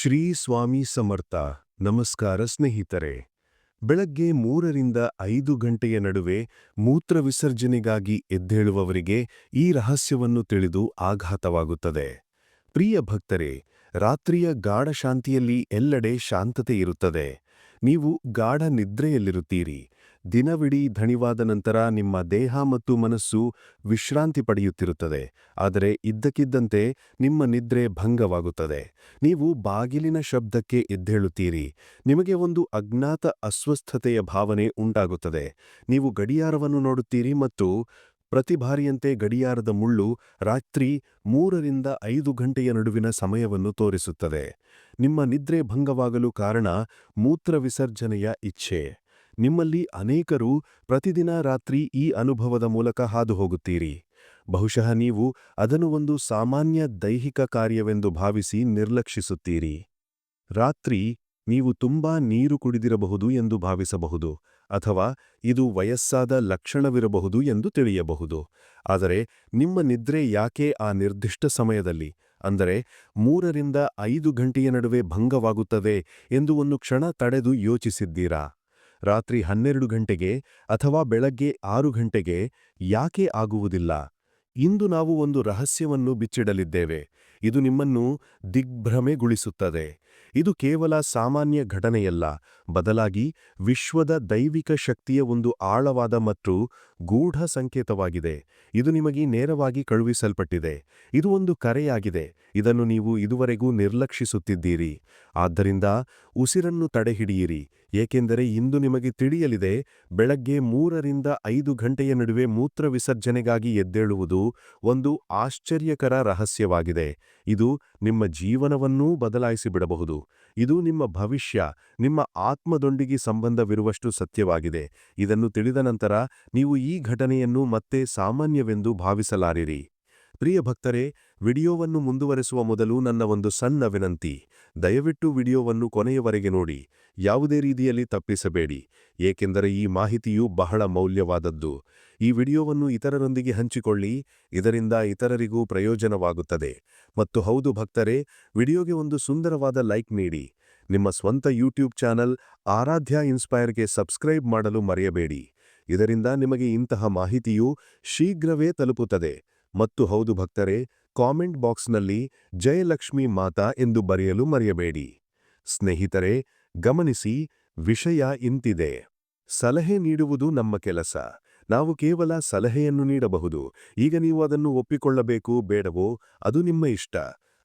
ಶ್ರೀ ಸ್ವಾಮಿ ಸಮರ್ಥ, ನಮಸ್ಕಾರ ಸ್ನೇಹಿತರೆ. ಬೆಳಗ್ಗೆ ಮೂರರಿಂದ ಐದು ಗಂಟೆಯ ನಡುವೆ ಮೂತ್ರ ವಿಸರ್ಜನೆಗಾಗಿ ಎದ್ದೇಳುವವರಿಗೆ ಈ ರಹಸ್ಯವನ್ನು ತಿಳಿದು ಆಘಾತವಾಗುತ್ತದೆ. ಪ್ರಿಯ ಭಕ್ತರೇ, ರಾತ್ರಿಯ ಗಾಢ ಶಾಂತಿಯಲ್ಲಿ ಎಲ್ಲೆಡೆ ಶಾಂತತೆ ಇರುತ್ತದೆ. ನೀವು ಗಾಢ ನಿದ್ರೆಯಲ್ಲಿರುತ್ತೀರಿ. ದಿನವಿಡೀ ಧಣಿವಾದ ನಂತರ ನಿಮ್ಮ ದೇಹ ಮತ್ತು ಮನಸ್ಸು ವಿಶ್ರಾಂತಿ ಪಡೆಯುತ್ತಿರುತ್ತದೆ, ಆದರೆ ಇದ್ದಕ್ಕಿದ್ದಂತೆ ನಿಮ್ಮ ನಿದ್ರೆ ಭಂಗವಾಗುತ್ತದೆ. ನೀವು ಬಾಗಿಲಿನ ಶಬ್ದಕ್ಕೆ ಎದ್ದೇಳುತ್ತೀರಿ, ನಿಮಗೆ ಒಂದು ಅಜ್ಞಾತ ಅಸ್ವಸ್ಥತೆಯ ಭಾವನೆ ಉಂಟಾಗುತ್ತದೆ. ನೀವು ಗಡಿಯಾರವನ್ನು ನೋಡುತ್ತೀರಿ ಮತ್ತು ಪ್ರತಿ ಬಾರಿಯಂತೆ ಗಡಿಯಾರದ ಮುಳ್ಳು ರಾತ್ರಿ ಮೂರರಿಂದ ಐದು ಗಂಟೆಯ ನಡುವಿನ ಸಮಯವನ್ನು ತೋರಿಸುತ್ತದೆ. ನಿಮ್ಮ ನಿದ್ರೆ ಭಂಗವಾಗಲು ಕಾರಣ ಮೂತ್ರ ವಿಸರ್ಜನೆಯ ಇಚ್ಛೆ. ನಿಮ್ಮಲ್ಲಿ ಅನೇಕರು ಪ್ರತಿದಿನ ರಾತ್ರಿ ಈ ಅನುಭವದ ಮೂಲಕ ಹಾದು ಹೋಗುತ್ತೀರಿ ಬಹುಶಃ ನೀವು ಅದನ್ನು ಒಂದು ಸಾಮಾನ್ಯ ದೈಹಿಕ ಕಾರ್ಯವೆಂದು ಭಾವಿಸಿ ನಿರ್ಲಕ್ಷಿಸುತ್ತೀರಿ. ರಾತ್ರಿ ನೀವು ತುಂಬಾ ನೀರು ಕುಡಿದಿರಬಹುದು ಎಂದು ಭಾವಿಸಬಹುದು, ಅಥವಾ ಇದು ವಯಸ್ಸಾದ ಲಕ್ಷಣವಿರಬಹುದು ಎಂದು ತಿಳಿಯಬಹುದು. ಆದರೆ ನಿಮ್ಮ ನಿದ್ರೆ ಯಾಕೆ ಆ ನಿರ್ದಿಷ್ಟ ಸಮಯದಲ್ಲಿ, ಅಂದರೆ ಮೂರರಿಂದ ಐದು ಗಂಟೆಯ ನಡುವೆ ಭಂಗವಾಗುತ್ತದೆ ಎಂದು ಒಂದು ಕ್ಷಣ ತಡೆದು ಯೋಚಿಸಿದ್ದೀರಾ? ರಾತ್ರಿ ಹನ್ನೆರಡು ಗಂಟೆಗೆ ಅಥವಾ ಬೆಳಗ್ಗೆ ಆರು ಗಂಟೆಗೆ ಯಾಕೆ ಆಗುವುದಿಲ್ಲ? ಇಂದು ನಾವು ಒಂದು ರಹಸ್ಯವನ್ನು ಬಿಚ್ಚಿಡಲಿದ್ದೇವೆ. ಇದು ನಿಮ್ಮನ್ನು ದಿಗ್ಭ್ರಮೆಗೊಳಿಸುತ್ತದೆ. ಇದು ಕೇವಲ ಸಾಮಾನ್ಯ ಘಟನೆಯಲ್ಲ. ಬದಲಾಗಿ ವಿಶ್ವದ ದೈವಿಕ ಶಕ್ತಿಯ ಒಂದು ಆಳವಾದ ಮತ್ತು ಗೂಢ ಸಂಕೇತವಾಗಿದೆ. ಇದು ನಿಮಗೆ ನೇರವಾಗಿ ಕಳುಹಿಸಲ್ಪಟ್ಟಿದೆ. ಇದು ಒಂದು ಕರೆಯಾಗಿದೆ. ಇದನ್ನು ನೀವು ಇದುವರೆಗೂ ನಿರ್ಲಕ್ಷಿಸುತ್ತಿದ್ದೀರಿ. ಆದ್ದರಿಂದ ಉಸಿರನ್ನು ತಡೆಹಿಡಿಯಿರಿ. ಏಕೆಂದರೆ ಇಂದು ನಿಮಗೆ ತಿಳಿಯಲಿದೆ, ಬೆಳಗ್ಗೆ ಮೂರರಿಂದ ಐದು ಗಂಟೆಯ ನಡುವೆ ಮೂತ್ರ ವಿಸರ್ಜನೆಗಾಗಿ ಎದ್ದೇಳುವುದು ಒಂದು ಆಶ್ಚರ್ಯಕರ ರಹಸ್ಯವಾಗಿದೆ. ಇದು ನಿಮ್ಮ ಜೀವನವನ್ನೂ ಬದಲಾಯಿಸಿಬಿಡಬಹುದು. ಇದು ನಿಮ್ಮ ಭವಿಷ್ಯ, ನಿಮ್ಮ ಆತ್ಮದೊಂದಿಗೆ ಸಂಬಂಧವಿರುವಷ್ಟು ಸತ್ಯವಾಗಿದೆ. ಇದನ್ನು ತಿಳಿದ ನಂತರ ನೀವು ಈ ಘಟನೆಯನ್ನು ಮತ್ತೆ ಸಾಮಾನ್ಯವೆಂದು ಭಾವಿಸಲಾರಿರಿ. ಪ್ರಿಯ ಭಕ್ತರೇ ವಿಡಿಯೋವನ್ನು ಮುಂದುವರೆಸುವ ಮೊದಲು ನನ್ನ ಒಂದು ಸಣ್ಣ ವಿನಂತಿ. ದಯವಿಟ್ಟು ವಿಡಿಯೋವನ್ನು ಕೊನೆಯವರೆಗೆ ನೋಡಿ. ಯಾವುದೇ ರೀತಿಯಲ್ಲಿ ತಪ್ಪಿಸಬೇಡಿ. ಏಕೆಂದರೆ ಈ ಮಾಹಿತಿಯು ಬಹಳ ಮೌಲ್ಯವಾದದ್ದು. ಈ ವಿಡಿಯೋವನ್ನು ಇತರರೊಂದಿಗೆ ಹಂಚಿಕೊಳ್ಳಿ. ಇದರಿಂದ ಇತರರಿಗೂ ಪ್ರಯೋಜನವಾಗುತ್ತದೆ. ಮತ್ತು ಹೌದು ಭಕ್ತರೇ, ವಿಡಿಯೋಗೆ ಒಂದು ಸುಂದರವಾದ ಲೈಕ್ ನೀಡಿ. ನಿಮ್ಮ ಸ್ವಂತ ಯೂಟ್ಯೂಬ್ ಚಾನಲ್ ಆರಾಧ್ಯ ಇನ್ಸ್ಪೈರ್ಗೆ ಸಬ್ಸ್ಕ್ರೈಬ್ ಮಾಡಲು ಮರೆಯಬೇಡಿ. ಇದರಿಂದ ನಿಮಗೆ ಇಂತಹ ಮಾಹಿತಿಯು ಶೀಘ್ರವೇ ತಲುಪುತ್ತದೆ. ಮತ್ತು ಹೌದು ಭಕ್ತರೇ ಕಾಮೆಂಟ್ ಬಾಕ್ಸ್ನಲ್ಲಿ ಜಯಲಕ್ಷ್ಮಿ ಮಾತಾ ಎಂದು ಬರೆಯಲು ಮರೆಯಬೇಡಿ. ಸ್ನೇಹಿತರೆ, ಗಮನಿಸಿ, ವಿಷಯ ಇಂತಿದೆ. ಸಲಹೆ ನೀಡುವುದು ನಮ್ಮ ಕೆಲಸ. ನಾವು ಕೇವಲ ಸಲಹೆಯನ್ನು ನೀಡಬಹುದು. ಈಗ ನೀವು ಅದನ್ನು ಒಪ್ಪಿಕೊಳ್ಳಬೇಕು, ಬೇಡವೋ, ಅದು ನಿಮ್ಮ ಇಷ್ಟ.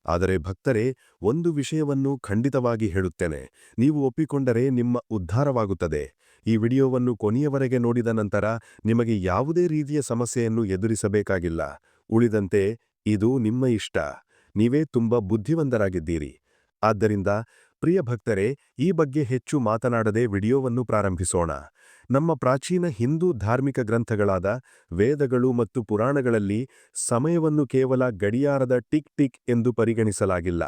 ಆದರೆ ಭಕ್ತರೇ, ಒಂದು ವಿಷಯವನ್ನು ಖಂಡಿತವಾಗಿ ಹೇಳುತ್ತೇನೆ. ನೀವು ಒಪ್ಪಿಕೊಂಡರೆ ನಿಮ್ಮ ಉದ್ಧಾರವಾಗುತ್ತದೆ. ಈ ವಿಡಿಯೋವನ್ನು ಕೊನೆಯವರೆಗೆ ನೋಡಿದ ನಂತರ ನಿಮಗೆ ಯಾವುದೇ ರೀತಿಯ ಸಮಸ್ಯೆಯನ್ನು ಎದುರಿಸಬೇಕಾಗಿಲ್ಲ. ಉಳಿದಂತೆ ಇದು ನಿಮ್ಮ ಇಷ್ಟ. ನೀವೇ ತುಂಬ ಬುದ್ಧಿವಂತರಾಗಿದ್ದೀರಿ. ಆದ್ದರಿಂದ, ಪ್ರಿಯ ಭಕ್ತರೇ, ಈ ಬಗ್ಗೆ ಹೆಚ್ಚು ಮಾತನಾಡದೆ ವಿಡಿಯೋವನ್ನು ಪ್ರಾರಂಭಿಸೋಣ. ನಮ್ಮ ಪ್ರಾಚೀನ ಹಿಂದೂ ಧಾರ್ಮಿಕ ಗ್ರಂಥಗಳಾದ ವೇದಗಳು ಮತ್ತು ಪುರಾಣಗಳಲ್ಲಿ ಸಮಯವನ್ನು ಕೇವಲ ಗಡಿಯಾರದ ಟಿಕ್ ಟಿಕ್ ಎಂದು ಪರಿಗಣಿಸಲಾಗಿಲ್ಲ.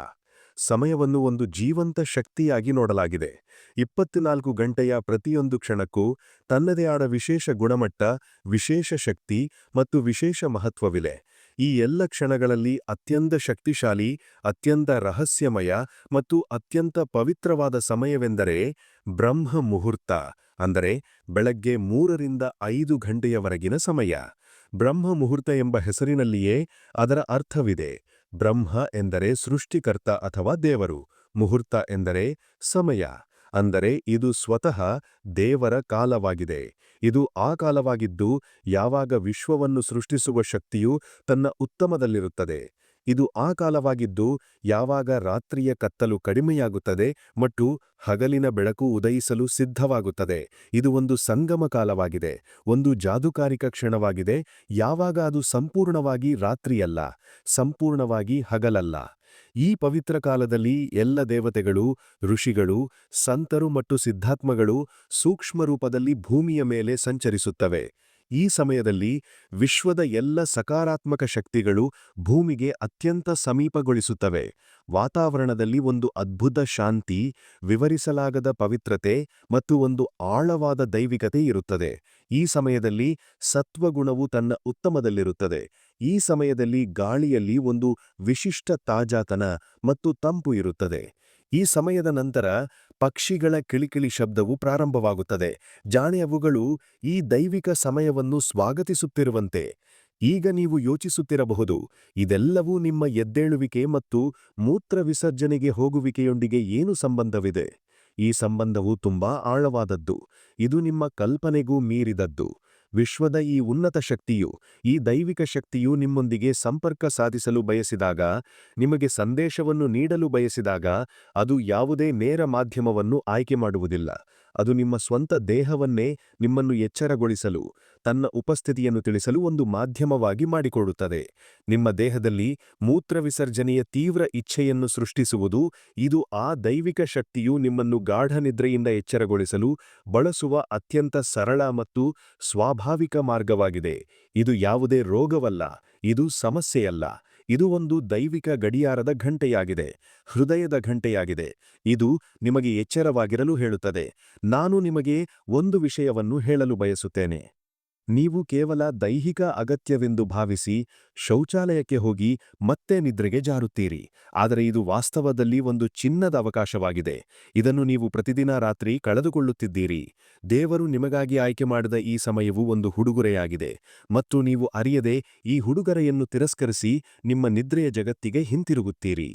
ಸಮಯವನ್ನು ಒಂದು ಜೀವಂತ ಶಕ್ತಿಯಾಗಿ ನೋಡಲಾಗಿದೆ. ಇಪ್ಪತ್ನಾಲ್ಕು ಗಂಟೆಯ ಪ್ರತಿಯೊಂದು ಕ್ಷಣಕ್ಕೂ ತನ್ನದೇ ಆದ ವಿಶೇಷ ಗುಣಮಟ್ಟ, ವಿಶೇಷ ಶಕ್ತಿ ಮತ್ತು ವಿಶೇಷ ಮಹತ್ವವಿದೆ. ಈ ಎಲ್ಲ ಕ್ಷಣಗಳಲ್ಲಿ ಅತ್ಯಂತ ಶಕ್ತಿಶಾಲಿ, ಅತ್ಯಂತ ರಹಸ್ಯಮಯ ಮತ್ತು ಅತ್ಯಂತ ಪವಿತ್ರವಾದ ಸಮಯವೆಂದರೆ ಬ್ರಹ್ಮ ಮುಹೂರ್ತ ಅಂದರೆ ಬೆಳಗ್ಗೆ ಮೂರರಿಂದ ಐದು ಗಂಟೆಯವರೆಗಿನ ಸಮಯ. ಬ್ರಹ್ಮ ಮುಹೂರ್ತ ಎಂಬ ಹೆಸರಿನಲ್ಲಿಯೇ ಅದರ ಅರ್ಥವಿದೆ. ಬ್ರಹ್ಮ ಎಂದರೆ ಸೃಷ್ಟಿಕರ್ತ ಅಥವಾ ದೇವರು, ಮುಹೂರ್ತ ಎಂದರೆ ಸಮಯ. ಅಂದರೆ ಇದು ಸ್ವತಃ ದೇವರ ಕಾಲವಾಗಿದೆ. ಇದು ಆ ಕಾಲವಾಗಿದ್ದು, ಯಾವಾಗ ವಿಶ್ವವನ್ನು ಸೃಷ್ಟಿಸುವ ಶಕ್ತಿಯು ತನ್ನ ಉತ್ತಮದಲ್ಲಿರುತ್ತದೆ. ಇದು ಆ ಕಾಲವಾಗಿದ್ದು, ಯಾವಾಗ ರಾತ್ರಿಯ ಕತ್ತಲು ಕಡಿಮೆಯಾಗುತ್ತದೆ ಮತ್ತು ಹಗಲಿನ ಬೆಳಕು ಉದಯಿಸಲು ಸಿದ್ಧವಾಗುತ್ತದೆ. ಇದು ಒಂದು ಸಂಗಮ ಕಾಲವಾಗಿದೆ, ಒಂದು ಜಾದುಕಾರಿಕ ಕ್ಷಣವಾಗಿದೆ, ಯಾವಾಗ ಅದು ಸಂಪೂರ್ಣವಾಗಿ ರಾತ್ರಿಯಲ್ಲ, ಸಂಪೂರ್ಣವಾಗಿ ಹಗಲಲ್ಲ. ಈ ಪವಿತ್ರ ಕಾಲದಲ್ಲಿ ಎಲ್ಲ ದೇವತೆಗಳು, ಋಷಿಗಳು, ಸಂತರು ಮತ್ತು ಸಿದ್ಧಾತ್ಮಗಳು ಸೂಕ್ಷ್ಮ ರೂಪದಲ್ಲಿ ಭೂಮಿಯ ಮೇಲೆ ಸಂಚರಿಸುತ್ತವೆ. ಈ ಸಮಯದಲ್ಲಿ ವಿಶ್ವದ ಎಲ್ಲ ಸಕಾರಾತ್ಮಕ ಶಕ್ತಿಗಳು ಭೂಮಿಗೆ ಅತ್ಯಂತ ಸಮೀಪಗೊಳಿಸುತ್ತವೆ. ವಾತಾವರಣದಲ್ಲಿ ಒಂದು ಅದ್ಭುತ ಶಾಂತಿ, ವಿವರಿಸಲಾಗದ ಪವಿತ್ರತೆ ಮತ್ತು ಒಂದು ಆಳವಾದ ದೈವಿಕತೆ ಇರುತ್ತದೆ. ಈ ಸಮಯದಲ್ಲಿ ಸತ್ವಗುಣವು ತನ್ನ ಉತ್ತಮದಲ್ಲಿರುತ್ತದೆ. ಈ ಸಮಯದಲ್ಲಿ ಗಾಳಿಯಲ್ಲಿ ಒಂದು ವಿಶಿಷ್ಟ ತಾಜಾತನ ಮತ್ತು ತಂಪು ಇರುತ್ತದೆ. ಈ ಸಮಯದ ನಂತರ ಪಕ್ಷಿಗಳ ಕಿಳಿಕಿಳಿ ಶಬ್ದವು ಪ್ರಾರಂಭವಾಗುತ್ತದೆ. ಜಾಣೆ ಅವುಗಳು ಈ ದೈವಿಕ ಸಮಯವನ್ನು ಸ್ವಾಗತಿಸುತ್ತಿರುವಂತೆ. ಈಗ ನೀವು ಯೋಚಿಸುತ್ತಿರಬಹುದು, ಇದೆಲ್ಲವೂ ನಿಮ್ಮ ಎದ್ದೇಳುವಿಕೆ ಮತ್ತು ಮೂತ್ರ ವಿಸರ್ಜನೆಗೆ ಹೋಗುವಿಕೆಯೊಂದಿಗೆ ಏನು ಸಂಬಂಧವಿದೆ? ಈ ಸಂಬಂಧವು ತುಂಬಾ ಆಳವಾದದ್ದು. ಇದು ನಿಮ್ಮ ಕಲ್ಪನೆಗೂ ಮೀರಿದದ್ದು. ವಿಶ್ವದ ಈ ಉನ್ನತ ಶಕ್ತಿಯು, ಈ ದೈವಿಕ ಶಕ್ತಿಯು ನಿಮ್ಮೊಂದಿಗೆ ಸಂಪರ್ಕ ಸಾಧಿಸಲು ಬಯಸಿದಾಗ, ನಿಮಗೆ ಸಂದೇಶವನ್ನು ನೀಡಲು ಬಯಸಿದಾಗ, ಅದು ಯಾವುದೇ ನೇರ ಮಾಧ್ಯಮವನ್ನು ಆಯ್ಕೆ ಮಾಡುವುದಿಲ್ಲ. ಅದು ನಿಮ್ಮ ಸ್ವಂತ ದೇಹವನ್ನೇ ನಿಮ್ಮನ್ನು ಎಚ್ಚರಗೊಳಿಸಲು, ತನ್ನ ಉಪಸ್ಥಿತಿಯನ್ನು ತಿಳಿಸಲು ಒಂದು ಮಾಧ್ಯಮವಾಗಿ ಮಾಡಿಕೊಡುತ್ತದೆ. ನಿಮ್ಮ ದೇಹದಲ್ಲಿ ಮೂತ್ರವಿಸರ್ಜನೆಯ ತೀವ್ರ ಇಚ್ಛೆಯನ್ನು ಸೃಷ್ಟಿಸುವುದು, ಇದು ಆ ದೈವಿಕ ಶಕ್ತಿಯು ನಿಮ್ಮನ್ನು ಗಾಢನಿದ್ರೆಯಿಂದ ಎಚ್ಚರಗೊಳಿಸಲು ಬಳಸುವ ಅತ್ಯಂತ ಸರಳ ಮತ್ತು ಸ್ವಾಭಾವಿಕ ಮಾರ್ಗವಾಗಿದೆ. ಇದು ಯಾವುದೇ ರೋಗವಲ್ಲ, ಇದು ಸಮಸ್ಯೆಯಲ್ಲ. ಇದು ಒಂದು ದೈವಿಕ ಗಡಿಯಾರದ ಘಂಟೆಯಾಗಿದೆ, ಹೃದಯದ ಘಂಟೆಯಾಗಿದೆ. ಇದು ನಿಮಗೆ ಎಚ್ಚರವಾಗಿರಲು ಹೇಳುತ್ತದೆ. ನಾನು ನಿಮಗೆ ಒಂದು ವಿಷಯವನ್ನು ಹೇಳಲು ಬಯಸುತ್ತೇನೆ. ನೀವು ಕೇವಲ ದೈಹಿಕ ಅಗತ್ಯವೆಂದು ಭಾವಿಸಿ ಶೌಚಾಲಯಕ್ಕೆ ಹೋಗಿ ಮತ್ತೆ ನಿದ್ರೆಗೆ ಜಾರುತ್ತೀರಿ. ಆದರೆ ಇದು ವಾಸ್ತವದಲ್ಲಿ ಒಂದು ಚಿನ್ನದ ಅವಕಾಶವಾಗಿದೆ. ಇದನ್ನು ನೀವು ಪ್ರತಿದಿನ ರಾತ್ರಿ ಕಳೆದುಕೊಳ್ಳುತ್ತಿದ್ದೀರಿ. ದೇವರು ನಿಮಗಾಗಿ ಆಯ್ಕೆ ಮಾಡಿದ ಈ ಸಮಯವು ಒಂದು ಹುಡುಗುರೆಯಾಗಿದೆ ಮತ್ತು ನೀವು ಅರಿಯದೆ ಈ ಹುಡುಗರೆಯನ್ನು ತಿರಸ್ಕರಿಸಿ ನಿಮ್ಮ ನಿದ್ರೆಯ ಜಗತ್ತಿಗೆ ಹಿಂತಿರುಗುತ್ತೀರಿ.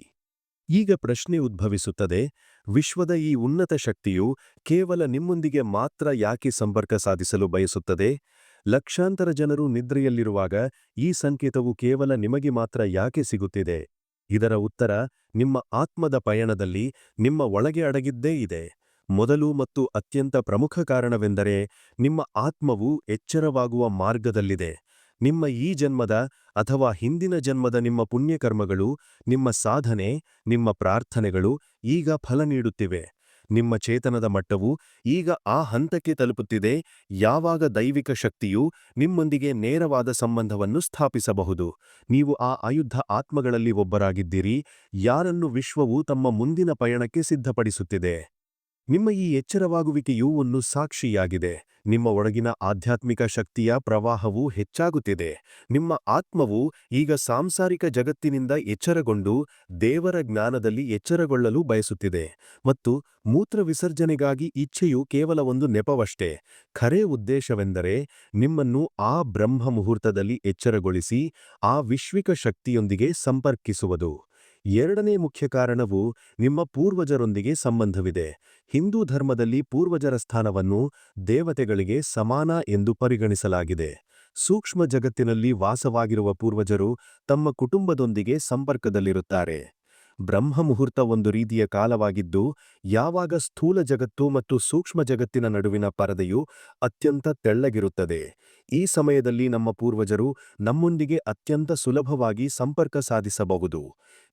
ಈಗ ಪ್ರಶ್ನೆ ಉದ್ಭವಿಸುತ್ತದೆ, ವಿಶ್ವದ ಈ ಉನ್ನತ ಶಕ್ತಿಯು ಕೇವಲ ನಿಮ್ಮೊಂದಿಗೆ ಮಾತ್ರ ಯಾಕೆ ಸಂಪರ್ಕ ಸಾಧಿಸಲು ಬಯಸುತ್ತದೆ? ಲಕ್ಷಾಂತರ ಜನರು ನಿದ್ರೆಯಲ್ಲಿರುವಾಗ ಈ ಸಂಕೇತವು ಕೇವಲ ನಿಮಗೆ ಮಾತ್ರ ಯಾಕೆ ಸಿಗುತ್ತಿದೆ? ಇದರ ಉತ್ತರ, ನಿಮ್ಮ ಆತ್ಮದ ಪಯಣದಲ್ಲಿ ನಿಮ್ಮ ಒಳಗೆ ಅಡಗಿದ್ದೇ ಇದೆ. ಮೊದಲು ಮತ್ತು ಅತ್ಯಂತ ಪ್ರಮುಖ ಕಾರಣವೆಂದರೆ ನಿಮ್ಮ ಆತ್ಮವು ಎಚ್ಚರವಾಗುವ ಮಾರ್ಗದಲ್ಲಿದೆ. ನಿಮ್ಮ ಈ ಜನ್ಮದ ಅಥವಾ ಹಿಂದಿನ ಜನ್ಮದ ನಿಮ್ಮ ಪುಣ್ಯಕರ್ಮಗಳು, ನಿಮ್ಮ ಸಾಧನೆ, ನಿಮ್ಮ ಪ್ರಾರ್ಥನೆಗಳು ಈಗ ಫಲ ನೀಡುತ್ತಿವೆ. ನಿಮ್ಮ ಚೇತನದ ಮಟ್ಟವು ಈಗ ಆ ಹಂತಕ್ಕೆ ತಲುಪುತ್ತಿದೆ, ಯಾವಾಗ ದೈವಿಕ ಶಕ್ತಿಯು ನಿಮ್ಮೊಂದಿಗೆ ನೇರವಾದ ಸಂಬಂಧವನ್ನು ಸ್ಥಾಪಿಸಬಹುದು. ನೀವು ಆ ಆಯುಧ ಆತ್ಮಗಳಲ್ಲಿ ಒಬ್ಬರಾಗಿದ್ದೀರಿ, ಯಾರನ್ನು ವಿಶ್ವವು ತಮ್ಮ ಮುಂದಿನ ಪಯಣಕ್ಕೆ ಸಿದ್ಧಪಡಿಸುತ್ತಿದೆ. ನಿಮ್ಮ ಈ ಎಚ್ಚರವಾಗುವಿಕೆಯು ಒಂದು ಸಾಕ್ಷಿಯಾಗಿದೆ. ನಿಮ್ಮ ಒಳಗಿನ ಆಧ್ಯಾತ್ಮಿಕ ಶಕ್ತಿಯ ಪ್ರವಾಹವು ಹೆಚ್ಚಾಗುತ್ತಿದೆ. ನಿಮ್ಮ ಆತ್ಮವು ಈಗ ಸಾಂಸಾರಿಕ ಜಗತ್ತಿನಿಂದ ಎಚ್ಚರಗೊಂಡು ದೇವರ ಜ್ಞಾನದಲ್ಲಿ ಎಚ್ಚರಗೊಳ್ಳಲು ಬಯಸುತ್ತಿದೆ. ಮತ್ತು ಮೂತ್ರ ವಿಸರ್ಜನೆಗಾಗಿ ಇಚ್ಛೆಯು ಕೇವಲ ಒಂದು ನೆಪವಷ್ಟೇ. ಖರೆ ಉದ್ದೇಶವೆಂದರೆ ನಿಮ್ಮನ್ನು ಆ ಬ್ರಹ್ಮ ಮುಹೂರ್ತದಲ್ಲಿ ಎಚ್ಚರಗೊಳಿಸಿ ಆ ವಿಶ್ವಿಕ ಶಕ್ತಿಯೊಂದಿಗೆ ಸಂಪರ್ಕಿಸುವುದು. ಎರಡನೇ ಮುಖ್ಯ ಕಾರಣವು ನಿಮ್ಮ ಪೂರ್ವಜರೊಂದಿಗೆ ಸಂಬಂಧವಿದೆ. ಹಿಂದೂ ಧರ್ಮದಲ್ಲಿ ಪೂರ್ವಜರ ಸ್ಥಾನವನ್ನು ದೇವತೆಗಳಿಗೆ ಸಮಾನ ಎಂದು ಪರಿಗಣಿಸಲಾಗಿದೆ. ಸೂಕ್ಷ್ಮ ಜಗತ್ತಿನಲ್ಲಿ ವಾಸವಾಗಿರುವ ಪೂರ್ವಜರು ತಮ್ಮ ಕುಟುಂಬದೊಂದಿಗೆ ಸಂಪರ್ಕದಲ್ಲಿರುತ್ತಾರೆ. ಬ್ರಹ್ಮ ಮುಹೂರ್ತ ಒಂದು ರೀತಿಯ ಕಾಲವಾಗಿದ್ದು, ಯಾವಾಗ ಸ್ಥೂಲ ಜಗತ್ತು ಮತ್ತು ಸೂಕ್ಷ್ಮ ಜಗತ್ತಿನ ನಡುವಿನ ಪರದೆಯು ಅತ್ಯಂತ ತೆಳ್ಳಗಿರುತ್ತದೆ. ಈ ಸಮಯದಲ್ಲಿ ನಮ್ಮ ಪೂರ್ವಜರು ನಮ್ಮೊಂದಿಗೆ ಅತ್ಯಂತ ಸುಲಭವಾಗಿ ಸಂಪರ್ಕ ಸಾಧಿಸಬಹುದು.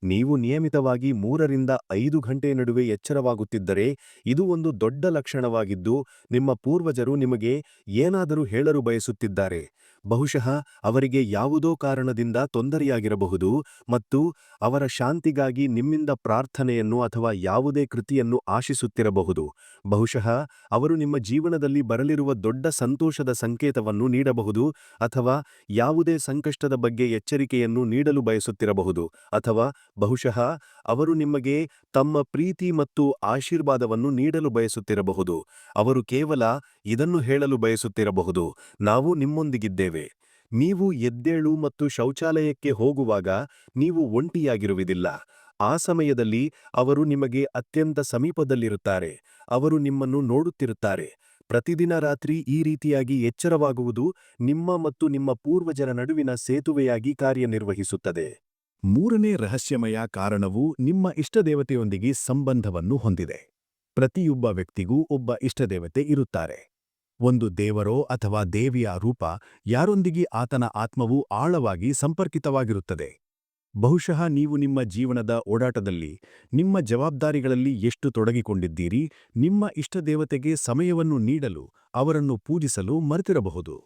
ನೀವು ನಿಯಮಿತವಾಗಿ ಮೂರರಿಂದ ಐದು ಗಂಟೆ ನಡುವೆ ಎಚ್ಚರವಾಗುತ್ತಿದ್ದರೆ, ಇದು ಒಂದು ದೊಡ್ಡ ಲಕ್ಷಣವಾಗಿದ್ದು, ನಿಮ್ಮ ಪೂರ್ವಜರು ನಿಮಗೆ ಏನಾದರೂ ಹೇಳಲು ಬಯಸುತ್ತಿದ್ದಾರೆ. ಬಹುಶಃ ಅವರಿಗೆ ಯಾವುದೋ ಕಾರಣದಿಂದ ತೊಂದರೆಯಾಗಿರಬಹುದು ಮತ್ತು ಅವರ ಶಾಂತಿಗಾಗಿ ನಿಮ್ಮಿಂದ ಪ್ರಾರ್ಥನೆಯನ್ನು ಅಥವಾ ಯಾವುದೇ ಕೃತಿಯನ್ನು ಆಶಿಸುತ್ತಿರಬಹುದು. ಬಹುಶಃ ಅವರು ನಿಮ್ಮ ಜೀವನದಲ್ಲಿ ಬರಲಿರುವ ದೊಡ್ಡ ಸಂತೋಷದ ಸಂಕೇತವನ್ನು ನೀಡಬಹುದು ಅಥವಾ ಯಾವುದೇ ಸಂಕಷ್ಟದ ಬಗ್ಗೆ ಎಚ್ಚರಿಕೆಯನ್ನು ನೀಡಲು ಬಯಸುತ್ತಿರಬಹುದು ಅಥವಾ ಬಹುಶಃ ಅವರು ನಿಮಗೆ ತಮ್ಮ ಪ್ರೀತಿ ಮತ್ತು ಆಶೀರ್ವಾದವನ್ನು ನೀಡಲು ಬಯಸುತ್ತಿರಬಹುದು. ಅವರು ಕೇವಲ ಇದನ್ನು ಹೇಳಲು ಬಯಸುತ್ತಿರಬಹುದು. ನಾವು ನಿಮ್ಮೊಂದಿಗಿದ್ದೇವೆ. ನೀವು ಎದ್ದೇಳು ಮತ್ತು ಶೌಚಾಲಯಕ್ಕೆ ಹೋಗುವಾಗ ನೀವು ಒಂಟಿಯಾಗಿರುವುದಿಲ್ಲ. ಆ ಸಮಯದಲ್ಲಿ ಅವರು ನಿಮಗೆ ಅತ್ಯಂತ ಸಮೀಪದಲ್ಲಿರುತ್ತಾರೆ. ಅವರು ನಿಮ್ಮನ್ನು ನೋಡುತ್ತಿರುತ್ತಾರೆ. ಪ್ರತಿದಿನ ರಾತ್ರಿ ಈ ರೀತಿಯಾಗಿ ಎಚ್ಚರವಾಗುವುದು ನಿಮ್ಮ ಮತ್ತು ನಿಮ್ಮ ಪೂರ್ವಜರ ನಡುವಿನ ಸೇತುವೆಯಾಗಿ ಕಾರ್ಯನಿರ್ವಹಿಸುತ್ತದೆ. ಮೂರನೇ ರಹಸ್ಯಮಯ ಕಾರಣವು ನಿಮ್ಮ ಇಷ್ಟದೇವತೆಯೊಂದಿಗೆ ಸಂಬಂಧವನ್ನು ಹೊಂದಿದೆ. ಪ್ರತಿಯೊಬ್ಬ ವ್ಯಕ್ತಿಗೂ ಒಬ್ಬ ಇಷ್ಟದೇವತೆ ಇರುತ್ತಾರೆ. ಒಂದು ದೇವರೋ ಅಥವಾ ದೇವಿಯ ರೂಪ ಯಾರೊಂದಿಗೆ ಆತನ ಆತ್ಮವು ಆಳವಾಗಿ ಸಂಪರ್ಕಿತವಾಗಿರುತ್ತದೆ. ಬಹುಶಃ ನೀವು ನಿಮ್ಮ ಜೀವನದ ಓಡಾಟದಲ್ಲಿ, ನಿಮ್ಮ ಜವಾಬ್ದಾರಿಗಳಲ್ಲಿ ಎಷ್ಟು ತೊಡಗಿಕೊಂಡಿದ್ದೀರಿ, ನಿಮ್ಮ ಇಷ್ಟದೇವತೆಗೆ ಸಮಯವನ್ನು ನೀಡಲು, ಅವರನ್ನು ಪೂಜಿಸಲು ಮರೆತಿರಬಹುದು.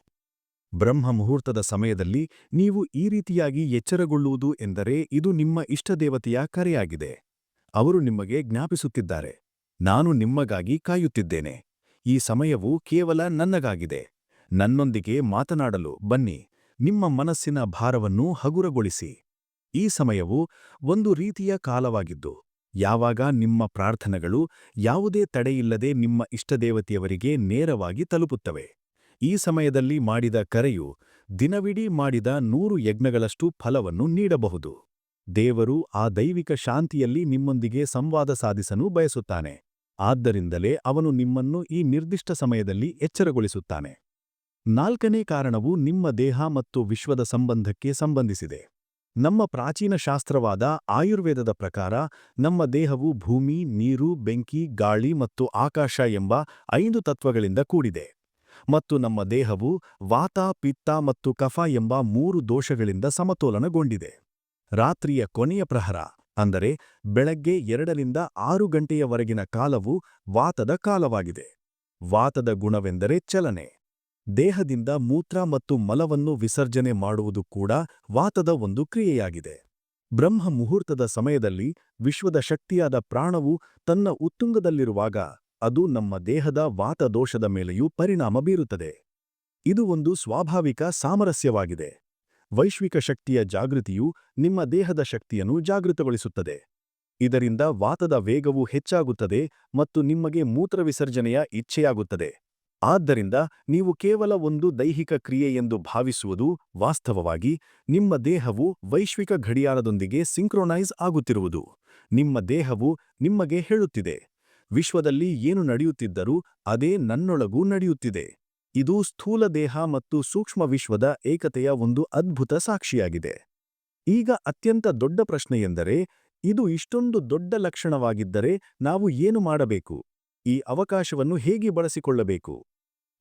ಬ್ರಹ್ಮ ಮುಹೂರ್ತದ ಸಮಯದಲ್ಲಿ ನೀವು ಈ ರೀತಿಯಾಗಿ ಎಚ್ಚರಗೊಳ್ಳುವುದು ಎಂದರೆ ಇದು ನಿಮ್ಮ ಇಷ್ಟದೇವತೆಯ ಕರೆಯಾಗಿದೆ. ಅವರು ನಿಮಗೆ ಜ್ಞಾಪಿಸುತ್ತಿದ್ದಾರೆ. ನಾನು ನಿಮ್ಮಗಾಗಿ ಕಾಯುತ್ತಿದ್ದೇನೆ. ಈ ಸಮಯವು ಕೇವಲ ನನ್ನಗಾಗಿದೆ. ನನ್ನೊಂದಿಗೆ ಮಾತನಾಡಲು ಬನ್ನಿ. ನಿಮ್ಮ ಮನಸ್ಸಿನ ಭಾರವನ್ನು ಹಗುರಗೊಳಿಸಿ. ಈ ಸಮಯವು ಒಂದು ರೀತಿಯ ಕಾಲವಾಗಿದ್ದು, ಯಾವಾಗ ನಿಮ್ಮ ಪ್ರಾರ್ಥನೆಗಳು ಯಾವುದೇ ತಡೆಯಿಲ್ಲದೆ ನಿಮ್ಮ ಇಷ್ಟದೇವತೆಯವರಿಗೆ ನೇರವಾಗಿ ತಲುಪುತ್ತವೆ. ಈ ಸಮಯದಲ್ಲಿ ಮಾಡಿದ ಕರೆಯು ದಿನವಿಡೀ ಮಾಡಿದ ನೂರು ಯಜ್ಞಗಳಷ್ಟು ಫಲವನ್ನು ನೀಡಬಹುದು. ದೇವರು ಆ ದೈವಿಕ ಶಾಂತಿಯಲ್ಲಿ ನಿಮ್ಮೊಂದಿಗೆ ಸಂವಾದ ಸಾಧಿಸಲು ಬಯಸುತ್ತಾನೆ. ಆದ್ದರಿಂದಲೇ ಅವನು ನಿಮ್ಮನ್ನು ಈ ನಿರ್ದಿಷ್ಟ ಸಮಯದಲ್ಲಿ ಎಚ್ಚರಗೊಳಿಸುತ್ತಾನೆ. ನಾಲ್ಕನೇ ಕಾರಣವು ನಿಮ್ಮ ದೇಹ ಮತ್ತು ವಿಶ್ವದ ಸಂಬಂಧಕ್ಕೆ ಸಂಬಂಧಿಸಿದೆ. ನಮ್ಮ ಪ್ರಾಚೀನ ಶಾಸ್ತ್ರವಾದ ಆಯುರ್ವೇದದ ಪ್ರಕಾರ ನಮ್ಮ ದೇಹವು ಭೂಮಿ, ನೀರು, ಬೆಂಕಿ, ಗಾಳಿ ಮತ್ತು ಆಕಾಶ ಎಂಬ ಐದು ತತ್ವಗಳಿಂದ ಕೂಡಿದೆ. ಮತ್ತು ನಮ್ಮ ದೇಹವು ವಾತ, ಪಿತ್ತ ಮತ್ತು ಕಫ ಎಂಬ ಮೂರು ದೋಷಗಳಿಂದ ಸಮತೋಲನಗೊಂಡಿದೆ. ರಾತ್ರಿಯ ಕೊನೆಯ ಪ್ರಹರ, ಅಂದರೆ ಬೆಳಗ್ಗೆ ಎರಡರಿಂದ ಆರು ಗಂಟೆಯವರೆಗಿನ ಕಾಲವು ವಾತದ ಕಾಲವಾಗಿದೆ. ವಾತದ ಗುಣವೆಂದರೆ ಚಲನೆ. ದೇಹದಿಂದ ಮೂತ್ರ ಮತ್ತು ಮಲವನ್ನು ವಿಸರ್ಜನೆ ಮಾಡುವುದು ಕೂಡ ವಾತದ ಒಂದು ಕ್ರಿಯೆಯಾಗಿದೆ. ಬ್ರಹ್ಮ ಮುಹೂರ್ತದ ಸಮಯದಲ್ಲಿ ವಿಶ್ವದ ಶಕ್ತಿಯಾದ ಪ್ರಾಣವು ತನ್ನ ಉತ್ತುಂಗದಲ್ಲಿರುವಾಗ ಅದು ನಮ್ಮ ದೇಹದ ವಾತದೋಷದ ಮೇಲೆಯೂ ಪರಿಣಾಮ ಬೀರುತ್ತದೆ. ಇದು ಒಂದು ಸ್ವಾಭಾವಿಕ ಸಾಮರಸ್ಯವಾಗಿದೆ. ವೈಶ್ವಿಕ ಶಕ್ತಿಯ ಜಾಗೃತಿಯು ನಿಮ್ಮ ದೇಹದ ಶಕ್ತಿಯನ್ನು ಜಾಗೃತಗೊಳಿಸುತ್ತದೆ. ಇದರಿಂದ ವಾತದ ವೇಗವು ಹೆಚ್ಚಾಗುತ್ತದೆ ಮತ್ತು ನಿಮಗೆ ಮೂತ್ರವಿಸರ್ಜನೆಯ ಇಚ್ಛೆಯಾಗುತ್ತದೆ. ಆದ್ದರಿಂದ ನೀವು ಕೇವಲ ಒಂದು ದೈಹಿಕ ಕ್ರಿಯೆ ಎಂದು ಭಾವಿಸುವುದು ವಾಸ್ತವವಾಗಿ ನಿಮ್ಮ ದೇಹವು ವೈಶ್ವಿಕ ಗಡಿಯಾರದೊಂದಿಗೆ ಸಿಂಕ್ರೊನೈಸ್ ಆಗುತ್ತಿರುವುದು. ನಿಮ್ಮ ದೇಹವು ನಿಮಗೆ ಹೇಳುತ್ತಿದೆ ವಿಶ್ವದಲ್ಲಿ ಏನು ನಡೆಯುತ್ತಿದ್ದರೂ ಅದೇ ನನ್ನೊಳಗೂ ನಡೆಯುತ್ತಿದೆ. ಇದು ಸ್ಥೂಲ ದೇಹ ಮತ್ತು ಸೂಕ್ಷ್ಮ ವಿಶ್ವದ ಏಕತೆಯ ಒಂದು ಅದ್ಭುತ ಸಾಕ್ಷಿಯಾಗಿದೆ. ಈಗ ಅತ್ಯಂತ ದೊಡ್ಡ ಪ್ರಶ್ನೆಯೆಂದರೆ, ಇದು ಇಷ್ಟೊಂದು ದೊಡ್ಡ ಲಕ್ಷಣವಾಗಿದ್ದರೆ ನಾವು ಏನು ಮಾಡಬೇಕು? ಈ ಅವಕಾಶವನ್ನು ಹೇಗೆ ಬಳಸಿಕೊಳ್ಳಬೇಕು?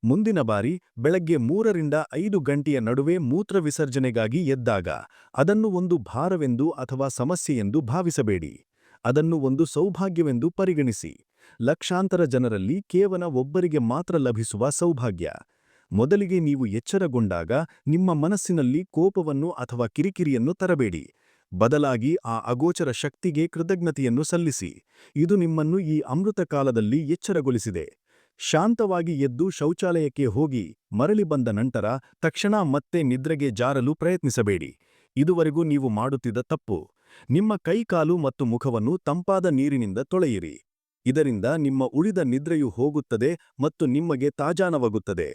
ಮುಂದಿನ ಬಾರಿ ಬೆಳಗ್ಗೆ ಮೂರರಿಂದ ಐದು ಗಂಟೆಯ ನಡುವೆ ಮೂತ್ರ ವಿಸರ್ಜನೆಗಾಗಿ ಎದ್ದಾಗ ಅದನ್ನು ಒಂದು ಭಾರವೆಂದು ಅಥವಾ ಸಮಸ್ಯೆಯೆಂದು ಭಾವಿಸಬೇಡಿ. ಅದನ್ನು ಒಂದು ಸೌಭಾಗ್ಯವೆಂದು ಪರಿಗಣಿಸಿ. ಲಕ್ಷಾಂತರ ಜನರಲ್ಲಿ ಕೇವಲ ಒಬ್ಬರಿಗೆ ಮಾತ್ರ ಲಭಿಸುವ ಸೌಭಾಗ್ಯ. ಮೊದಲಿಗೆ ನೀವು ಎಚ್ಚರಗೊಂಡಾಗ ನಿಮ್ಮ ಮನಸ್ಸಿನಲ್ಲಿ ಕೋಪವನ್ನು ಅಥವಾ ಕಿರಿಕಿರಿಯನ್ನು ತರಬೇಡಿ. ಬದಲಾಗಿ ಆ ಅಗೋಚರ ಶಕ್ತಿಗೆ ಕೃತಜ್ಞತೆಯನ್ನು ಸಲ್ಲಿಸಿ. ಇದು ನಿಮ್ಮನ್ನು ಈ ಅಮೃತ ಕಾಲದಲ್ಲಿ ಎಚ್ಚರಗೊಳಿಸಿದೆ. ಶಾಂತವಾಗಿ ಎದ್ದು ಶೌಚಾಲಯಕ್ಕೆ ಹೋಗಿ, ಮರಳಿ ಬಂದ ನಂತರ ತಕ್ಷಣ ಮತ್ತೆ ನಿದ್ರೆಗೆ ಜಾರಲು ಪ್ರಯತ್ನಿಸಬೇಡಿ. ಇದುವರೆಗೂ ನೀವು ಮಾಡುತ್ತಿದ್ದ ತಪ್ಪು. ನಿಮ್ಮ ಕೈಕಾಲು ಮತ್ತು ಮುಖವನ್ನು ತಂಪಾದ ನೀರಿನಿಂದ ತೊಳೆಯಿರಿ. ಇದರಿಂದ ನಿಮ್ಮ ಉಳಿದ ನಿದ್ರೆಯು ಹೋಗುತ್ತದೆ ಮತ್ತು ನಿಮಗೆ ತಾಜಾನವಾಗುತ್ತದೆ.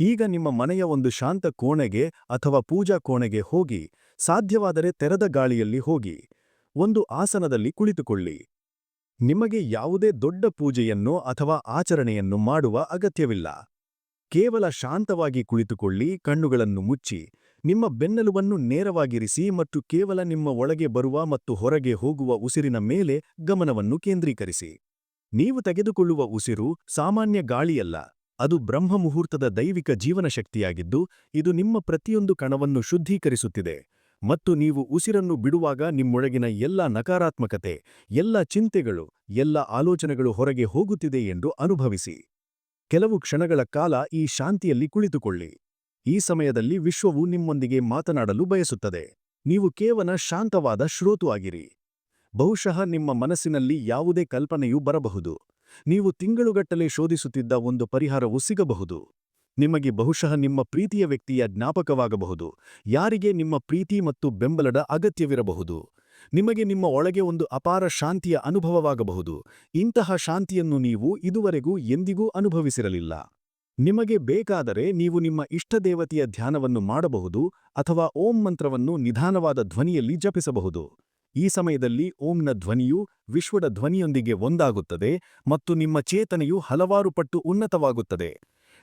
ಈಗ ನಿಮ್ಮ ಮನೆಯ ಒಂದು ಶಾಂತ ಕೋಣೆಗೆ ಅಥವಾ ಪೂಜಾ ಕೋಣೆಗೆ ಹೋಗಿ, ಸಾಧ್ಯವಾದರೆ ತೆರೆದ ಗಾಳಿಯಲ್ಲಿ ಹೋಗಿ, ಒಂದು ಆಸನದಲ್ಲಿ ಕುಳಿತುಕೊಳ್ಳಿ. ನಿಮಗೆ ಯಾವುದೇ ದೊಡ್ಡ ಪೂಜೆಯನ್ನೋ ಅಥವಾ ಆಚರಣೆಯನ್ನು ಮಾಡುವ ಅಗತ್ಯವಿಲ್ಲ. ಕೇವಲ ಶಾಂತವಾಗಿ ಕುಳಿತುಕೊಳ್ಳಿ, ಕಣ್ಣುಗಳನ್ನು ಮುಚ್ಚಿ ನಿಮ್ಮ ಬೆನ್ನೆಲುವನ್ನು ನೇರವಾಗಿರಿಸಿ ಮತ್ತು ಕೇವಲ ನಿಮ್ಮ ಒಳಗೆ ಬರುವ ಮತ್ತು ಹೊರಗೆ ಹೋಗುವ ಉಸಿರಿನ ಮೇಲೆ ಗಮನವನ್ನು ಕೇಂದ್ರೀಕರಿಸಿ. ನೀವು ತೆಗೆದುಕೊಳ್ಳುವ ಉಸಿರು ಸಾಮಾನ್ಯ ಗಾಳಿಯಲ್ಲ, ಅದು ಬ್ರಹ್ಮ ಮುಹೂರ್ತದ ದೈವಿಕ ಜೀವನಶಕ್ತಿಯಾಗಿದ್ದು, ಇದು ನಿಮ್ಮ ಪ್ರತಿಯೊಂದು ಕಣವನ್ನು ಶುದ್ಧೀಕರಿಸುತ್ತಿದೆ ಮತ್ತು ನೀವು ಉಸಿರನ್ನು ಬಿಡುವಾಗ ನಿಮ್ಮೊಳಗಿನ ಎಲ್ಲ ನಕಾರಾತ್ಮಕತೆ, ಎಲ್ಲ ಚಿಂತೆಗಳು, ಎಲ್ಲ ಆಲೋಚನೆಗಳು ಹೊರಗೆ ಹೋಗುತ್ತಿದೆ ಎಂದು ಅನುಭವಿಸಿ. ಕೆಲವು ಕ್ಷಣಗಳ ಕಾಲ ಈ ಶಾಂತಿಯಲ್ಲಿ ಕುಳಿತುಕೊಳ್ಳಿ. ಈ ಸಮಯದಲ್ಲಿ ವಿಶ್ವವು ನಿಮ್ಮೊಂದಿಗೆ ಮಾತನಾಡಲು ಬಯಸುತ್ತದೆ. ನೀವು ಕೇವಲ ಶಾಂತವಾದ ಶ್ರೋತು ಆಗಿರಿ. ಬಹುಶಃ ನಿಮ್ಮ ಮನಸ್ಸಿನಲ್ಲಿ ಯಾವುದೇ ಕಲ್ಪನೆಯೂ ಬರಬಹುದು. ನೀವು ತಿಂಗಳುಗಟ್ಟಲೆ ಶೋಧಿಸುತ್ತಿದ್ದ ಒಂದು ಪರಿಹಾರವು ಸಿಗಬಹುದು. ನಿಮಗೆ ಬಹುಶಃ ನಿಮ್ಮ ಪ್ರೀತಿಯ ವ್ಯಕ್ತಿಯ ಜ್ಞಾಪಕವಾಗಬಹುದು. ಯಾರಿಗೆ ನಿಮ್ಮ ಪ್ರೀತಿ ಮತ್ತು ಬೆಂಬಲದ ಅಗತ್ಯವಿರಬಹುದು. ನಿಮಗೆ ನಿಮ್ಮ ಒಳಗೆ ಒಂದು ಅಪಾರ ಶಾಂತಿಯ ಅನುಭವವಾಗಬಹುದು. ಇಂತಹ ಶಾಂತಿಯನ್ನು ನೀವು ಇದುವರೆಗೂ ಎಂದಿಗೂ ಅನುಭವಿಸಿರಲಿಲ್ಲ. ನಿಮಗೆ ಬೇಕಾದರೆ ನೀವು ನಿಮ್ಮ ಇಷ್ಟದೇವತೆಯ ಧ್ಯಾನವನ್ನು ಮಾಡಬಹುದು ಅಥವಾ ಓಂ ಮಂತ್ರವನ್ನು ನಿಧಾನವಾದ ಧ್ವನಿಯಲ್ಲಿ ಜಪಿಸಬಹುದು. ಈ ಸಮಯದಲ್ಲಿ ಓಂನ ಧ್ವನಿಯು ವಿಶ್ವದ ಧ್ವನಿಯೊಂದಿಗೆ ಒಂದಾಗುತ್ತದೆ ಮತ್ತು ನಿಮ್ಮ ಚೇತನೆಯು ಹಲವಾರು ಪಟ್ಟು ಉನ್ನತವಾಗುತ್ತದೆ.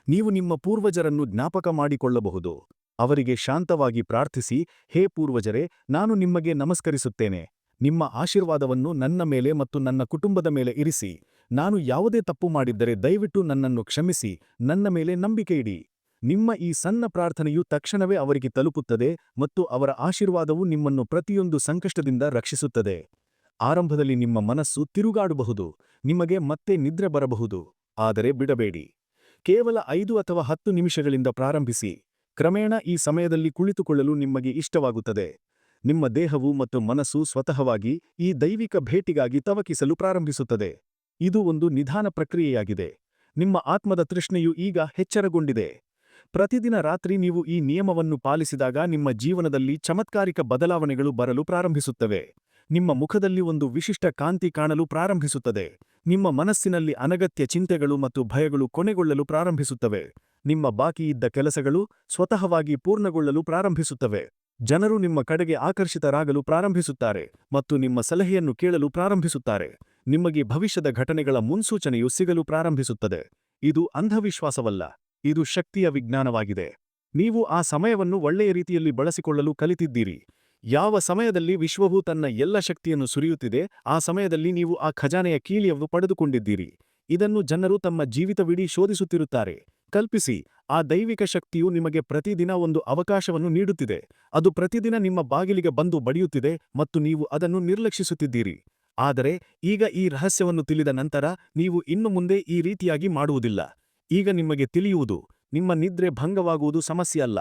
ನೀವು ನಿಮ್ಮ ಪೂರ್ವಜರನ್ನು ಜ್ಞಾಪಕ ಮಾಡಿಕೊಳ್ಳಬಹುದು. ಅವರಿಗೆ ಶಾಂತವಾಗಿ ಪ್ರಾರ್ಥಿಸಿ, ಹೇ ಪೂರ್ವಜರೇ, ನಾನು ನಿಮಗೆ ನಮಸ್ಕರಿಸುತ್ತೇನೆ. ನಿಮ್ಮ ಆಶೀರ್ವಾದವನ್ನು ನನ್ನ ಮೇಲೆ ಮತ್ತು ನನ್ನ ಕುಟುಂಬದ ಮೇಲೆ ಇರಿಸಿ. ನಾನು ಯಾವುದೇ ತಪ್ಪು ಮಾಡಿದ್ದರೆ ದಯವಿಟ್ಟು ನನ್ನನ್ನು ಕ್ಷಮಿಸಿ, ನನ್ನ ಮೇಲೆ ನಂಬಿಕೆಯಿಡಿ ನಿಮ್ಮ ಈ ಸಣ್ಣ ಪ್ರಾರ್ಥನೆಯು ತಕ್ಷಣವೇ ಅವರಿಗೆ ತಲುಪುತ್ತದೆ ಮತ್ತು ಅವರ ಆಶೀರ್ವಾದವು ನಿಮ್ಮನ್ನು ಪ್ರತಿಯೊಂದು ಸಂಕಷ್ಟದಿಂದ ರಕ್ಷಿಸುತ್ತದೆ. ಆರಂಭದಲ್ಲಿ ನಿಮ್ಮ ಮನಸ್ಸು ತಿರುಗಾಡಬಹುದು, ನಿಮಗೆ ಮತ್ತೆ ನಿದ್ರೆ ಬರಬಹುದು, ಆದರೆ ಬಿಡಬೇಡಿ. ಕೇವಲ ಐದು ಅಥವಾ ಹತ್ತು ನಿಮಿಷಗಳಿಂದ ಪ್ರಾರಂಭಿಸಿ. ಕ್ರಮೇಣ ಈ ಸಮಯದಲ್ಲಿ ಕುಳಿತುಕೊಳ್ಳಲು ನಿಮಗೆ ಇಷ್ಟವಾಗುತ್ತದೆ. ನಿಮ್ಮ ದೇಹವು ಮತ್ತು ಮನಸ್ಸು ಸ್ವತಃವಾಗಿ ಈ ದೈವಿಕ ಭೇಟಿಗಾಗಿ ತವಕಿಸಲು ಪ್ರಾರಂಭಿಸುತ್ತದೆ. ಇದು ಒಂದು ನಿಧಾನ ಪ್ರಕ್ರಿಯೆಯಾಗಿದೆ. ನಿಮ್ಮ ಆತ್ಮದ ತೃಷ್ಣೆಯು ಈಗ ಹೆಚ್ಚರಗೊಂಡಿದೆ ಪ್ರತಿದಿನ ರಾತ್ರಿ ನೀವು ಈ ನಿಯಮವನ್ನು ಪಾಲಿಸಿದಾಗ ನಿಮ್ಮ ಜೀವನದಲ್ಲಿ ಚಮತ್ಕಾರಿಕ ಬದಲಾವಣೆಗಳು ಬರಲು ಪ್ರಾರಂಭಿಸುತ್ತವೆ. ನಿಮ್ಮ ಮುಖದಲ್ಲಿ ಒಂದು ವಿಶಿಷ್ಟ ಕಾಂತಿ ಕಾಣಲು ಪ್ರಾರಂಭಿಸುತ್ತದೆ. ನಿಮ್ಮ ಮನಸ್ಸಿನಲ್ಲಿ ಅನಗತ್ಯ ಚಿಂತೆಗಳು ಮತ್ತು ಭಯಗಳು ಕೊನೆಗೊಳ್ಳಲು ಪ್ರಾರಂಭಿಸುತ್ತವೆ. ನಿಮ್ಮ ಬಾಕಿ ಇದ್ದ ಕೆಲಸಗಳು ಸ್ವತಃವಾಗಿ ಪೂರ್ಣಗೊಳ್ಳಲು ಪ್ರಾರಂಭಿಸುತ್ತವೆ. ಜನರು ನಿಮ್ಮ ಕಡೆಗೆ ಆಕರ್ಷಿತರಾಗಲು ಪ್ರಾರಂಭಿಸುತ್ತಾರೆ ಮತ್ತು ನಿಮ್ಮ ಸಲಹೆಯನ್ನು ಕೇಳಲು ಪ್ರಾರಂಭಿಸುತ್ತಾರೆ. ನಿಮಗೆ ಭವಿಷ್ಯದ ಘಟನೆಗಳ ಮುನ್ಸೂಚನೆಯು ಸಿಗಲು ಪ್ರಾರಂಭಿಸುತ್ತದೆ. ಇದು ಅಂಧವಿಶ್ವಾಸವಲ್ಲ, ಇದು ಶಕ್ತಿಯ ವಿಜ್ಞಾನವಾಗಿದೆ. ನೀವು ಆ ಸಮಯವನ್ನು ಒಳ್ಳೆಯ ರೀತಿಯಲ್ಲಿ ಬಳಸಿಕೊಳ್ಳಲು ಕಲಿತಿದ್ದೀರಿ. ಯಾವ ಸಮಯದಲ್ಲಿ ವಿಶ್ವವು ತನ್ನ ಎಲ್ಲ ಶಕ್ತಿಯನ್ನು ಸುರಿಯುತ್ತಿದೆ, ಆ ಸಮಯದಲ್ಲಿ ನೀವು ಆ ಖಜಾನೆಯ ಕೀಲಿಯನ್ನು ಪಡೆದುಕೊಂಡಿದ್ದೀರಿ. ಇದನ್ನು ಜನರು ತಮ್ಮ ಜೀವಿತವಿಡೀ ಶೋಧಿಸುತ್ತಿರುತ್ತಾರೆ. ಕಲ್ಪಿಸಿ, ಆ ದೈವಿಕ ಶಕ್ತಿಯು ನಿಮಗೆ ಪ್ರತಿದಿನ ಒಂದು ಅವಕಾಶವನ್ನು ನೀಡುತ್ತಿದೆ. ಅದು ಪ್ರತಿದಿನ ನಿಮ್ಮ ಬಾಗಿಲಿಗೆ ಬಂದು ಬಡಿಯುತ್ತಿದೆ ಮತ್ತು ನೀವು ಅದನ್ನು ನಿರ್ಲಕ್ಷಿಸುತ್ತಿದ್ದೀರಿ. ಆದರೆ ಈಗ ಈ ರಹಸ್ಯವನ್ನು ತಿಳಿದ ನಂತರ ನೀವು ಇನ್ನು ಮುಂದೆ ಈ ರೀತಿಯಾಗಿ ಮಾಡುವುದಿಲ್ಲ. ಈಗ ನಿಮಗೆ ತಿಳಿಯುವುದು, ನಿಮ್ಮ ನಿದ್ರೆ ಭಂಗವಾಗುವುದು ಸಮಸ್ಯೆಯಲ್ಲ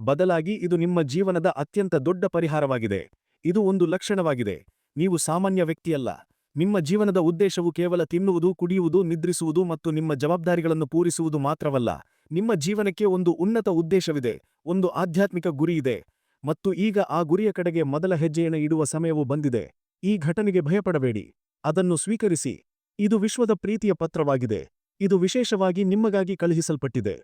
ಬದಲಾಗಿ ಇದು ನಿಮ್ಮ ಜೀವನದ ಅತ್ಯಂತ ದೊಡ್ಡ ಪರಿಹಾರವಾಗಿದೆ. ಇದು ಒಂದು ಲಕ್ಷಣವಾಗಿದೆ. ನೀವು ಸಾಮಾನ್ಯ ವ್ಯಕ್ತಿಯಲ್ಲ. ನಿಮ್ಮ ಜೀವನದ ಉದ್ದೇಶವು ಕೇವಲ ತಿನ್ನುವುದು, ಕುಡಿಯುವುದು, ನಿದ್ರಿಸುವುದು ಮತ್ತು ನಿಮ್ಮ ಜವಾಬ್ದಾರಿಗಳನ್ನು ಪೂರಿಸುವುದು ಮಾತ್ರವಲ್ಲ. ನಿಮ್ಮ ಜೀವನಕ್ಕೆ ಒಂದು ಉನ್ನತ ಉದ್ದೇಶವಿದೆ, ಒಂದು ಆಧ್ಯಾತ್ಮಿಕ ಗುರಿಯಿದೆ ಮತ್ತು ಈಗ ಆ ಗುರಿಯ ಕಡೆಗೆ ಮೊದಲ ಹೆಜ್ಜೆಯನ್ನು ಇಡುವ ಸಮಯವು ಬಂದಿದೆ. ಈ ಘಟನೆಗೆ ಭಯಪಡಬೇಡಿ. ಅದನ್ನು ಸ್ವೀಕರಿಸಿ. ಇದು ವಿಶ್ವದ ಪ್ರೀತಿಯ ಪತ್ರವಾಗಿದೆ. ಇದು ವಿಶೇಷವಾಗಿ ನಿಮಗಾಗಿ ಕಳುಹಿಸಲ್ಪಟ್ಟಿದೆ.